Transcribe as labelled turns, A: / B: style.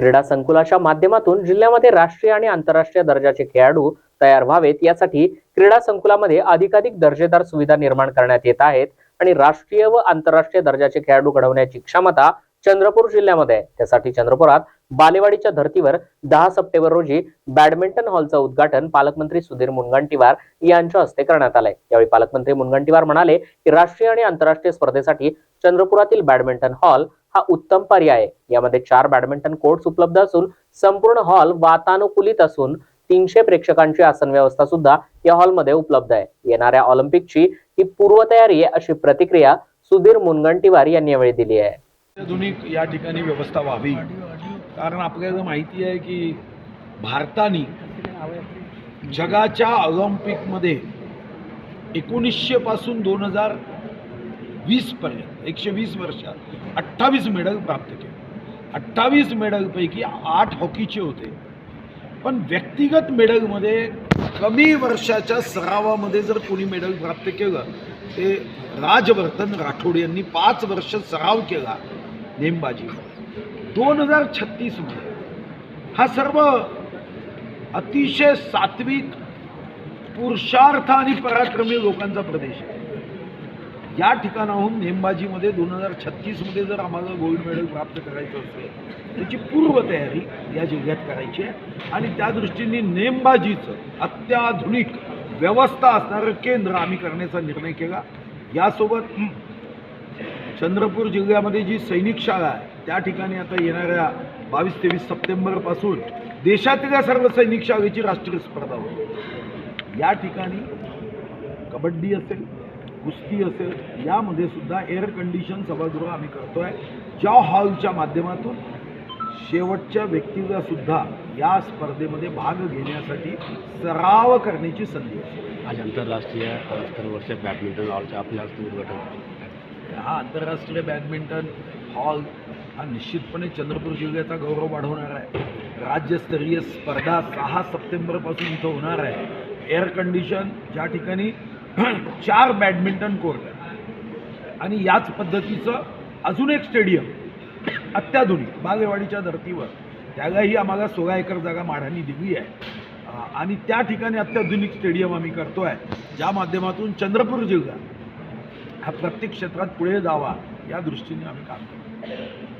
A: क्रीडा संकुलाच्या माध्यमातून जिल्ह्यामध्ये राष्ट्रीय आणि आंतरराष्ट्रीय दर्जाचे खेळाडू तयार व्हावेत. यासाठी क्रीडा संकुलामध्ये अधिकाधिक दर्जेदार सुविधा निर्माण करण्यात येत आहेत आणि राष्ट्रीय व आंतरराष्ट्रीय दर्जाचे खेळाडू घडवण्याची क्षमता चंद्रपूर जिल्ह्यामध्ये आहे. त्यासाठी चंद्रपुरात बालेवाडीच्या धर्तीवर दहा सप्टेंबर रोजी बॅडमिंटन हॉलचं उद्घाटन पालकमंत्री सुधीर मुनगंटीवार यांच्या हस्ते करण्यात आलंय. यावेळी पालकमंत्री मुनगंटीवार म्हणाले की राष्ट्रीय आणि आंतरराष्ट्रीय स्पर्धेसाठी चंद्रपुरातील बॅडमिंटन हॉल हा उत्तम पर्याय आहे. यामध्ये चार बॅडमिंटन कोर्ट्स उपलब्ध असून संपूर्ण हॉल वातानुकूलित असून तीनशे प्रेक्षकांची आसन व्यवस्था सुद्धा या हॉलमध्ये उपलब्ध आहे. येणाऱ्या ऑलिम्पिकची ही पूर्वतयारी आहे अशी प्रतिक्रिया सुधीर मुनगंटीवार यांनी यावेळी दिली आहे.
B: अत्याधुनिक या ठिकाणी व्यवस्था व्हावी. कारण आपल्याला माहिती आहे की भारताने जगाच्या ऑलिम्पिकमध्ये एकोणीसशे पासून दोन हजार वीसपर्यंत एकशे वीस वर्षात अठ्ठावीस मेडल प्राप्त केले. अठ्ठावीस मेडलपैकी आठ हॉकीचे होते. पण व्यक्तिगत मेडलमध्ये कमी वर्षाच्या सरावामध्ये जर कोणी मेडल प्राप्त केलं ते राजवर्धन राठोड यांनी पाच वर्ष सराव केला नेमबाजी. दोन हजार छत्तीसमध्ये हा सर्व अतिशय सात्विक पुरुषार्थ आणि पराक्रमी लोकांचा प्रदेश आहे. या ठिकाणाहून नेमबाजीमध्ये दोन हजार छत्तीसमध्ये जर आम्हाला गोल्ड मेडल प्राप्त करायचं असेल त्याची पूर्वतयारी या जिल्ह्यात करायची आहे. आणि त्या दृष्टीने नेमबाजीचं अत्याधुनिक व्यवस्था असणारं केंद्र आम्ही करण्याचा निर्णय केला. यासोबत चंद्रपूर जिल्ह्यामध्ये जी सैनिक शाळा आहे त्या ठिकाणी आता येणाऱ्या बावीस तेवीस सप्टेंबरपासून देशातल्या सर्व सैनिक शाळेची राष्ट्रीय स्पर्धा होती या ठिकाणी कबड्डी असेल कुस्ती असेल यामध्ये सुद्धा एअर कंडिशन सभागृह आम्ही करतोय. ज्या हॉलच्या माध्यमातून शेवटच्या व्यक्तीला सुद्धा या स्पर्धेमध्ये भाग घेण्यासाठी सराव करण्याची संधी आहे.
C: आज आंतरराष्ट्रीय स्तरावरच्या बॅडमिंटन हॉलच्या आपल्या हस्ते उद्घाटन.
B: हा आंतरराष्ट्रीय बॅडमिंटन हॉल हा निश्चितपणे चंद्रपूर जिल्ह्याचा गौरव वाढवणार आहे. राज्यस्तरीय स्पर्धा सहा सप्टेंबरपासून इथं होणार आहे. एअर कंडिशन ज्या ठिकाणी चार बॅडमिंटन कोर्ट आहे आणि याच पद्धतीचं अजून एक स्टेडियम अत्याधुनिक बागेवाडीच्या धर्तीवर. त्यालाही आम्हाला सोळा एकर जागा माढांनी दिली आहे. आणि त्या ठिकाणी अत्याधुनिक स्टेडियम आम्ही करतो आहे ज्या माध्यमातून चंद्रपूर जिल्हा हा प्रत्येक क्षेत्रात पुढे जावा या दृष्टीने आम्ही काम करतो